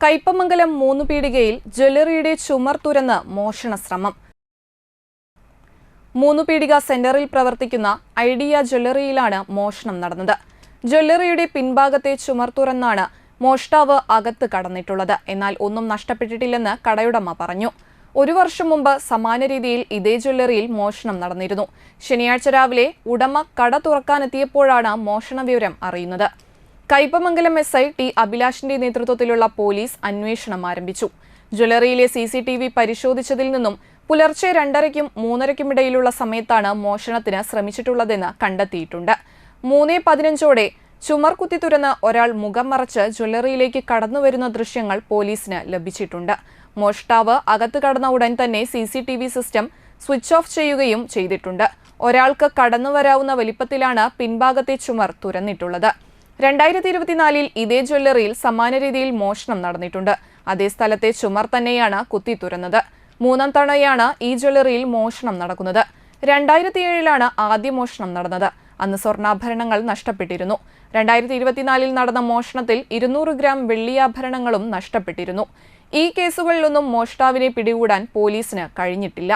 കയ്പമംഗലം മൂന്നു പീടികയിൽ ജ്വല്ലറിയുടെ ചുമർ തുരന്ന് മോഷണ ശ്രമം മൂന്നു പീടിക സെന്ററിൽ പ്രവർത്തിക്കുന്ന ഐഡിയ ജ്വല്ലറിയിലാണ് മോഷണം നടന്നത്. ജ്വല്ലറിയുടെ പിൻഭാഗത്തെ ചുമർ തുറന്നാണ് മോഷ്ടാവ് അകത്ത് കടന്നിട്ടുള്ളത്. എന്നാൽ ഒന്നും നഷ്ടപ്പെട്ടിട്ടില്ലെന്ന് കടയുടമ പറഞ്ഞു. ഒരു വർഷം മുമ്പ് സമാന രീതിയിൽ ഇതേ ജ്വല്ലറിയിൽ മോഷണം നടന്നിരുന്നു. ശനിയാഴ്ച രാവിലെ ഉടമ കട തുറക്കാനെത്തിയപ്പോഴാണ് മോഷണ വിവരം അറിയുന്നത്. കയ്പമംഗലം എസ് ഐ ടി അഭിലാഷിന്റെ നേതൃത്വത്തിലുള്ള പോലീസ് അന്വേഷണം ആരംഭിച്ചു. ജ്വല്ലറിയിലെ സി സി ടി വി പരിശോധിച്ചതിൽ നിന്നും പുലർച്ചെ രണ്ടരയ്ക്കും മൂന്നരയ്ക്കും ഇടയിലുള്ള സമയത്താണ് മോഷണത്തിന് ശ്രമിച്ചിട്ടുള്ളതെന്ന് കണ്ടെത്തിയിട്ടുണ്ട്. മൂന്ന് പതിനഞ്ചോടെ ചുമർ കുത്തി തുറന്ന് ഒരാൾ മുഖം മറച്ച് ജ്വല്ലറിയിലേക്ക് കടന്നുവരുന്ന ദൃശ്യങ്ങൾ പോലീസിന് ലഭിച്ചിട്ടുണ്ട്. മോഷ്ടാവ് അകത്ത് കടന്ന ഉടൻ തന്നെ C C T V system switch off ചെയ്യുകയും ചെയ്തിട്ടുണ്ട്. ഒരാൾക്ക് കടന്നുവരാവുന്ന വലിപ്പത്തിലാണ് പിൻഭാഗത്തെ ചുമർ തുറന്നിട്ടുള്ളത് രണ്ടായിരത്തി ഇരുപത്തിനാലിൽ ഇതേ ജ്വല്ലറിയിൽ സമാന രീതിയിൽ മോഷണം നടന്നിട്ടുണ്ട്. അതേ സ്ഥലത്തെ ചുമർ തന്നെയാണ് കുത്തി തുറന്നത് മൂന്നാം തവണയാണ് ഈ ജ്വല്ലറിയിൽ മോഷണം നടക്കുന്നത്. രണ്ടായിരത്തി ഏഴിലാണ് ആദ്യ മോഷണം നടന്നത്. അന്ന് സ്വർണാഭരണങ്ങൾ നഷ്ടപ്പെട്ടിരുന്നു. രണ്ടായിരത്തി ഇരുപത്തിനാലിൽ നടന്ന മോഷണത്തിൽ ഇരുന്നൂറ് ഗ്രാം വെള്ളിയാഭരണങ്ങളും നഷ്ടപ്പെട്ടിരുന്നു. ഈ കേസുകളിലൊന്നും മോഷ്ടാവിനെ പിടികൂടാൻ പോലീസിന് കഴിഞ്ഞിട്ടില്ല.